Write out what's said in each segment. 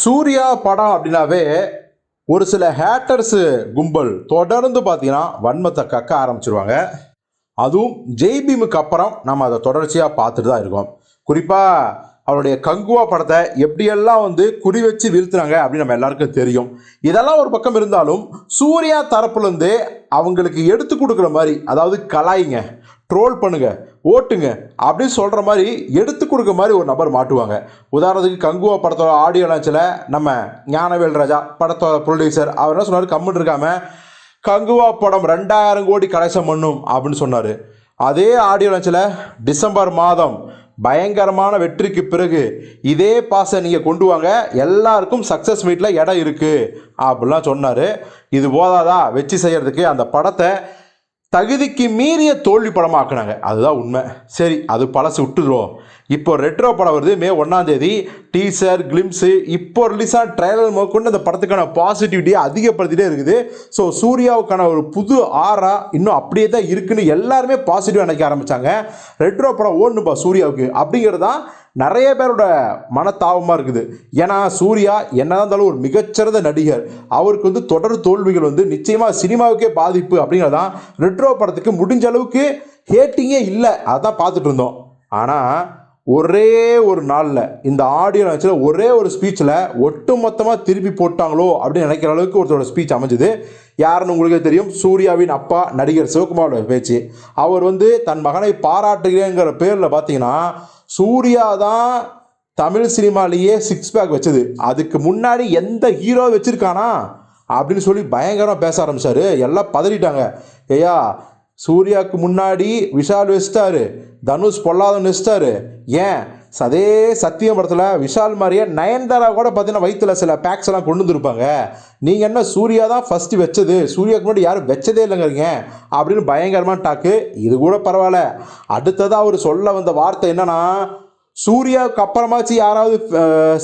சூர்யா படம் அப்படின்னாவே ஒரு சில ஹேட்டர்ஸு கும்பல் தொடர்ந்து பார்த்தீங்கன்னா வன்மத்தை கக்க ஆரம்பிச்சிருவாங்க. அதுவும் ஜெய்பீமுக்கு அப்புறம் நம்ம அதை தொடர்ச்சியாக பார்த்துட்டு தான் இருக்கோம். குறிப்பாக அவருடைய கங்குவா படத்தை எப்படியெல்லாம் வந்து குறி வச்சு வீழ்த்துனாங்க அப்படின்னு நம்ம எல்லாருக்கும் தெரியும். இதெல்லாம் ஒரு பக்கம் இருந்தாலும் சூர்யா தரப்புலேருந்து அவங்களுக்கு எடுத்து கொடுக்குற மாதிரி அதாவது கலாய்ங்க ட்ரோல் பண்ணுங்கள் ஓட்டுங்க. அப்படின்னு சொல்கிற மாதிரி எடுத்து கொடுக்க மாதிரி ஒரு நபர் மாட்டுவாங்க. உதாரணத்துக்கு கங்குவா படத்தோட ஆடியோ லான்ச்சில் நம்ம ஞானவேல் ராஜா படத்தோட ப்ரொடியூசர் அவர் என்ன சொன்னார்? கம்முன்னு இருக்காம கங்குவா படம் ரெண்டாயிரம் கோடி கலெக்ஷன் பண்ணும் அப்படின்னு சொன்னார். அதே ஆடியோ லான்ச்சில் டிசம்பர் மாதம் பயங்கரமான வெற்றிக்கு பிறகு இதே பாசை நீங்கள் கொண்டு வாங்க எல்லாருக்கும் சக்ஸஸ் மீட்டில் இடம் இருக்குது அப்படிலாம் சொன்னார். இது போதாதா? வெற்றி செய்கிறதுக்கு அந்த படத்தை தகுதிக்கு மீறிய தோல்வி படமாக்குனாங்க. அதுதான் உண்மை. சரி அது பழசு விட்டுடுவோம் இப்போ ரெட்ரோ படம் வருது மே ஒன்றாம் தேதி. டீசர் கிளிம்ஸு இப்போ ரிலீஸாக ட்ரைலர் முதற்கொண்டு அந்த படத்துக்கான பாசிட்டிவிட்டியை அதிகப்படுத்திட்டே இருக்குது. ஸோ சூர்யாவுக்கான ஒரு புது ஆரா இன்னும் அப்படியே தான் இருக்குன்னு எல்லாருமே பாசிட்டிவாக நினைக்க ஆரம்பித்தாங்க ரெட்ரோ படம் ஓடணுப்பா சூர்யாவுக்கு. அப்படிங்கிறது தான் நிறைய பேரோட மனத்தாபமாக இருக்குது. ஏன்னா சூர்யா என்னதான் இருந்தாலும் ஒரு மிகச்சிறந்த நடிகர். அவருக்கு வந்து தொடர் தோல்விகள் வந்து நிச்சயமாக சினிமாவுக்கே பாதிப்பு அப்படிங்கிறதான் ரெட்ரோ படத்துக்கு முடிஞ்ச அளவுக்கு ஹேட்டிங்கே இல்லை. அதான் பார்த்துட்டு இருந்தோம். ஆனால் ஒரே ஒரு நாளில் இந்த ஆடியோ லான்ச்சில் ஒரே ஒரு ஸ்பீச்சில் ஒட்டு மொத்தமாக திருப்பி போட்டாங்களோ அப்படின்னு நினைக்கிற அளவுக்கு ஒருத்தரோட ஸ்பீச் அமைஞ்சுது. யாருன்னு உங்களுக்கே தெரியும். சூர்யாவின் அப்பா நடிகர் சிவகுமாரோட பேச்சு. அவர் வந்து தன் மகனை பாராட்டுகிறேங்கிற பேரில் பார்த்தீங்கன்னா சூர்யா தான் தமிழ் சினிமாலேயே சிக்ஸ் பேக் வச்சது. அதுக்கு முன்னாடி எந்த ஹீரோ வச்சுருக்கானா? அப்படின்னு சொல்லி பயங்கரமாக பேச ஆரம்பித்தார் எல்லாம் பதறிட்டாங்க. ஐயா சூர்யாவுக்கு முன்னாடி விஷால் வச்சிட்டாரு. தனுஷ் பொல்லாதவன் வச்சிட்டாரு. ஏன்? அதே சத்தியம் படத்தில் விஷால் மாதிரியே நயன்தாரா கூட பார்த்தீங்கன்னா வயிற்றுல சில பேக்ஸ் எல்லாம் கொண்டு வந்திருப்பாங்க. நீங்கள் என்ன சூர்யா தான் ஃபஸ்ட்டு வச்சது? சூர்யாவுக்கு முன்னாடி யாரும் வச்சதே இல்லைங்கிறீங்க. அப்படின்னு பயங்கரமான டாக்கு இது கூட பரவாயில்ல. அடுத்ததாக அவர் சொல்ல வந்த வார்த்தை என்னன்னா சூர்யாவுக்கு அப்புறமாச்சு யாராவது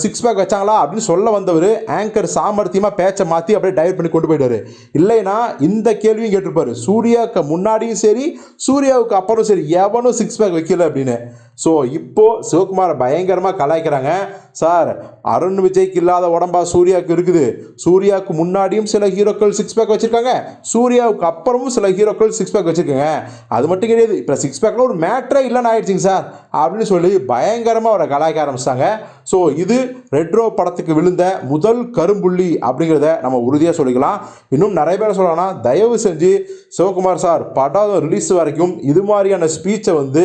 சிக்ஸ் பேக் வச்சாங்களா அப்படின்னு சொல்ல வந்தவர் ஆங்கர் சாமர்த்தியமாக பேச்சை மாற்றி அப்படியே டைவர்ட் பண்ணி கொண்டு போயிட்டாரு. இல்லைன்னா இந்த கேள்வியும் கேட்டிருப்பாரு. சூர்யாவுக்கு முன்னாடியும் சரி சூர்யாவுக்கு அப்புறம் சரி எவனும் சிக்ஸ் பேக் வைக்கல அப்படின்னு. ஸோ இப்போது சிவகுமாரை பயங்கரமாக கலாய்க்கிறாங்க. சார் அருண் விஜய்க்கு இல்லாத உடம்பா சூர்யாவுக்கு இருக்குது. சூர்யாவுக்கு முன்னாடியும் சில ஹீரோக்கள் சிக்ஸ் பேக் வச்சுருக்காங்க. சூர்யாவுக்கு அப்புறமும் சில ஹீரோக்கள் சிக்ஸ் பேக் வச்சுருக்காங்க. அது மட்டும் கிடையாது இப்போ சிக்ஸ் பேக்கில் ஒரு மேட்ரே இல்லைன்னு ஆயிடுச்சிங்க சார். அப்படின்னு சொல்லி பயங்கரமாக அவரை கலாய்க்க ஆரம்பித்தாங்க ஸோ இது ரெட்ரோ படத்துக்கு விழுந்த முதல் கரும்புள்ளி அப்படிங்கிறத நம்ம உறுதியாக சொல்லிக்கலாம். இன்னும் நிறைய பேர் சொல்லலாம்னா தயவு செஞ்சு சிவகுமார் சார் படம் ரிலீஸ் வரைக்கும் இது மாதிரியான ஸ்பீச்சை வந்து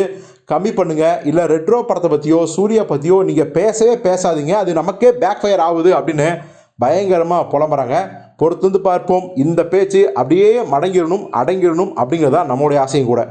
கம்மி பண்ணுங்கள் இல்லை ரெட்ரோ படத்தை பற்றியோ சூர்யா பற்றியோ நீங்கள் பேசவே பேசாதீங்க. அது நமக்கே பேக் ஃபயர் ஆகுது அப்படின்னு பயங்கரமாக புலம்புறாங்க. பொறுத்து வந்து பார்ப்போம். இந்த பேச்சு அப்படியே மடங்கிடணும் அடங்கிடணும் அப்படிங்கிறது தான் நம்மளுடைய ஆசையும் கூட.